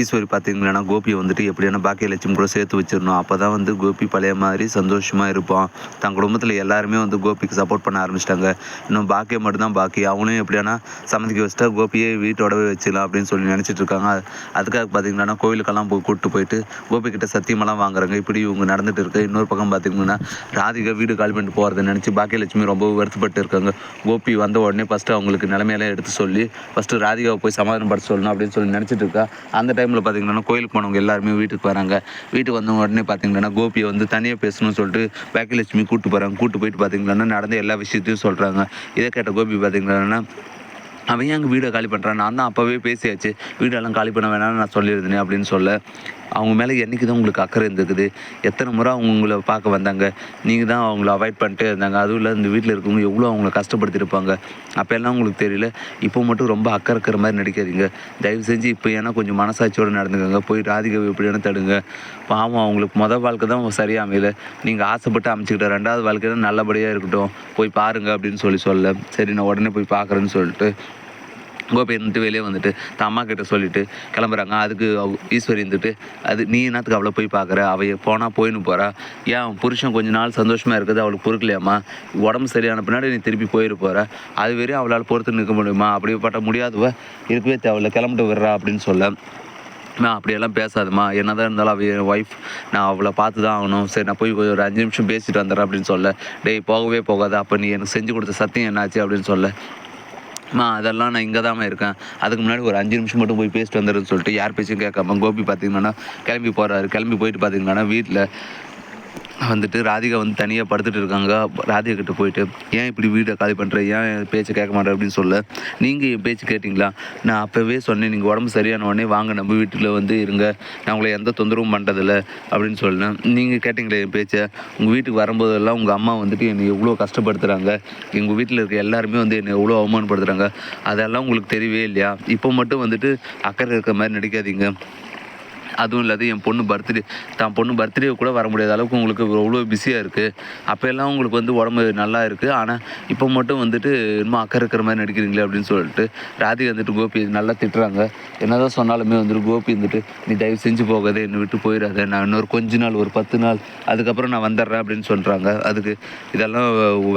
ஈஸ்வரி பார்த்தீங்கன்னா கோபியை வந்துட்டு எப்படியான பாக்கியலட்சுமி கூட சேர்த்து வச்சிடணும். அப்போ தான் வந்து கோபி பழைய மாதிரி சந்தோஷமாக இருப்பான். தன் குடும்பத்தில் எல்லாருமே வந்து கோபிக்கு சப்போர்ட் பண்ண ஆரம்பிச்சிட்டாங்க. இன்னும் பாக்கியம் மட்டும்தான் பாக்கி. அவனையும் எப்படியானா சம்மதிக்க வச்சுட்டா கோபியை வீட்டோடவே வச்சிடலாம் அப்படின்னு சொல்லி நினச்சிட்டு இருக்காங்க. அதுக்காக பார்த்தீங்கன்னா கோவிலுக்கெல்லாம் போய் கூப்பிட்டு போயிட்டு கோபிக்கிட்ட சத்தியமெல்லாம் வாங்குறாங்க. இப்படி இவங்க நடந்துட்டு இருக்கு. இன்னொரு பக்கம் பார்த்தீங்கன்னா ராதிகா வீடு கால் பண்ணிட்டு போகிறத நினச்சி பாக்கியலட்சுமி ரொம்ப வருத்தப்பட்டு இருக்காங்க. கோபி வந்த உடனே ஃபஸ்ட்டு அவங்களுக்கு நிலைமையெல்லாம் எடுத்து சொல்லி ஃபஸ்ட்டு ராதிகாவை போய் சமாதானப்படுத்த சொல்லணும் அப்படின்னு சொல்லி நினச்சிட்டு இருக்கா. அந்த டைமில் பார்த்தீங்கன்னா கோயிலுக்கு போனவங்க எல்லாருமே வீட்டுக்கு வராங்க. வீட்டுக்கு வந்த உடனே பார்த்தீங்கன்னா கோபியை வந்து தனியாக பேசணும்னு சொல்லிட்டு பாக்கியலட்சுமி கூப்பிட்டு போகிறாங்க கூட்டு போயிட்டு பார்த்தீங்கன்னா நடந்த எல்லா விஷயத்தையும் சொல்கிறாங்க இதை கேட்ட கோபி பார்த்தீங்கன்னா அவன் ஏன் அங்கே வீடை காலி பண்ணுறான் நான் தான் அப்போவே பேசியாச்சு. வீடெல்லாம் காலி பண்ண வேணாம்னு நான் சொல்லியிருந்தேன் அப்படின்னு சொல்ல அவங்க மேலே என்றைக்கு தான் உங்களுக்கு அக்கறை இருந்திருக்குது? எத்தனை முறை அவங்க உங்களை பார்க்க வந்தாங்க? நீங்கள் தான் அவங்கள அவாய்ட் பண்ணிட்டே இருந்தாங்க. அதுவும் இல்லை இந்த வீட்டில் இருக்கவங்க எவ்வளோ அவங்கள கஷ்டப்படுத்திருப்பாங்க அப்போ எல்லாம் உங்களுக்கு தெரியல. இப்போ மட்டும் ரொம்ப அக்கறை இருக்கிற மாதிரி நடிக்காதீங்க. தயவு செஞ்சு இப்போ ஏன்னா கொஞ்சம் மனசாட்சியோடு நடந்துக்கோங்க. போய் ராதிகா எப்படியான தடுங்க. பாவம் அவங்களுக்கு மொதல் வாழ்க்கை தான் சரியாக அமையல. நீங்கள் ஆசைப்பட்டு அமைச்சிக்கிட்ட ரெண்டாவது வாழ்க்கை தான் நல்லபடியாக இருக்கட்டும். போய் பாருங்க அப்படின்னு சொல்லி சொல்ல சரி நான் உடனே போய் பார்க்குறேன்னு சொல்லிட்டு கோபி இருந்துட்டு வெளியே வந்துட்டு தான் அம்மா கிட்ட சொல்லிட்டு கிளம்புறாங்க. அதுக்கு அவ- ஈஸ்வரி இருந்துட்டு அது நீ என்னத்துக்கு அவளை போய் பார்க்குற? அவள் போனால் போயின்னு போகிறா ஏன் அவன் புருஷன் கொஞ்ச நாள் சந்தோஷமாக இருக்குது அவளுக்கு பொறுக்கலையாம்மா? உடம்பு சரியான பின்னாடி நீ திருப்பி போயிட்டு போகிற அது வரையும் அவளால் பொறுத்து நிற்க முடியுமா? அப்படிப்பட்ட முடியாதவ இருக்கவே தேவையில்ல. கிளம்பிட்டு விடுறா அப்படின்னு சொல்ல. நான் அப்படியெல்லாம் என்ன என்னதான் இருந்தாலும் அவ என் ஒய்ஃப் நான் அவளை பார்த்து தான் ஆகணும். சரி நான் போய் ஒரு அஞ்சு நிமிஷம் பேசிட்டு வந்துடுறேன் அப்படின்னு சொல்ல. டேய் போகவே போகாத. அப்போ நீ எனக்கு செஞ்சு கொடுத்த சத்தியம் என்னாச்சு? அப்படின்னு சொல்ல. அம்மா அதெல்லாம் நான் இங்கே தான் இருக்கேன். அதுக்கு முன்னாடி ஒரு அஞ்சு நிமிஷம் மட்டும் போய் பேசிட்டு வந்துடுன்னு சொல்லிட்டு யார் பேச்சும் கேட்காம கோபி பார்த்தீங்கன்னா கிளம்பி போகிறாரு கிளம்பி போயிட்டு பார்த்தீங்கன்னா வீட்டில் வந்துட்டு ராதிகா வந்து தனியாக படுத்துட்டு இருக்காங்க. ராதிகா கிட்ட போயிட்டு ஏன் இப்படி வீடை காலி பண்ணுற ஏன் என் பேச்சை கேட்க மாட்டேன் அப்படின்னு சொல்ல. நீங்கள் என் பேச்சு கேட்டிங்களா? நான் அப்போவே சொன்னேன் நீங்கள் உடம்பு சரியான உடனே வாங்க. நம்ம வீட்டில் வந்து இருங்க. நான் உங்களை எந்த தொந்தரவும் பண்ணுறதில்ல அப்படின்னு சொன்னேன் நீங்கள் கேட்டிங்களே என் பேச்சை? உங்கள் வீட்டுக்கு வரும்போதெல்லாம் உங்கள் அம்மா வந்துட்டு என்னை எவ்வளோ கஷ்டப்படுத்துகிறாங்க எங்கள் வீட்டில் இருக்க எல்லாருமே வந்து என்னை எவ்வளோ அவமானப்படுத்துகிறாங்க அதெல்லாம் உங்களுக்கு தெரியவே இல்லையா? இப்போ மட்டும் வந்துட்டு அக்கறை இருக்கிற மாதிரி நடிக்காதீங்க. அதுவும் இல்லாத என் பொண்ணு பர்த்டே தான் பொண்ணு பர்த்டே கூட வர முடியாத அளவுக்கு உங்களுக்கு அவ்வளோ பிஸியாக இருக்குது அப்போ எல்லாம் உங்களுக்கு வந்து உடம்பு நல்லா இருக்குது ஆனால் இப்போ மட்டும் வந்துட்டு இன்னும் அக்கறை இருக்கிற மாதிரி நடிக்கிறீங்களே அப்படின்னு சொல்லிட்டு ராதிகா வந்துட்டு கோபி நல்லா திட்டுறாங்க. என்னதான் சொன்னாலுமே வந்துட்டு கோபி வந்துட்டு நீ தயவு செஞ்சு போகாதே என்னை விட்டு போயிடாத. நான் இன்னொரு கொஞ்ச நாள் ஒரு பத்து நாள் அதுக்கப்புறம் நான் வந்துடுறேன் அப்படின்னு சொல்கிறாங்க அதுக்கு இதெல்லாம்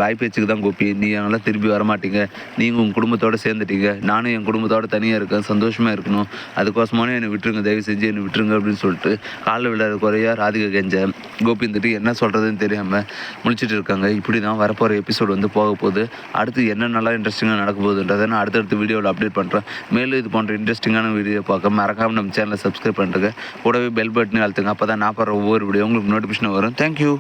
வாய்ப்பேச்சுக்கு தான் கோபி. நீ நல்லா திரும்பி வரமாட்டீங்க. நீங்கள் உங்கள் குடும்பத்தோடு சேர்ந்துட்டீங்க. நானும் என் குடும்பத்தோடு தனியாக இருக்கேன். சந்தோஷமாக இருக்கணும். அதுக்கோசமான என்னை விட்டுருங்க. தயவு செஞ்சு என்னை விட்டுருங்க. அப்படின்னு சொல்லிட்டு காலில் விழாத குறையா ராதிகா கெஞ்ச கோபிந்துட்டு என்ன சொல்கிறதுன்னு தெரியாமல் முழிச்சிட்டு இருக்காங்க. இப்படி தான் வரப்போகிற எபிசோடு வந்து போக போகுது. அடுத்து என்ன நல்லா இன்ட்ரெஸ்டிங்காக நடக்க போகுதுன்றதை நான் அடுத்தடுத்த வீடியோவில் அப்டேட் பண்ணுறேன் மேலும் இது போன்ற இன்ட்ரெஸ்டிங்கான வீடியோ பார்க்க மறக்காமல் நம்ம சேனலை சப்ஸ்கிரைப் பண்ணுறேங்க கூடவே பெல் பட்டனை அழுத்துங்க. அப்போ தான் நான் போகிற ஒவ்வொரு வீடியோ உங்களுக்கு நோட்டிஃபிகேஷன் வரும். தேங்க்யூ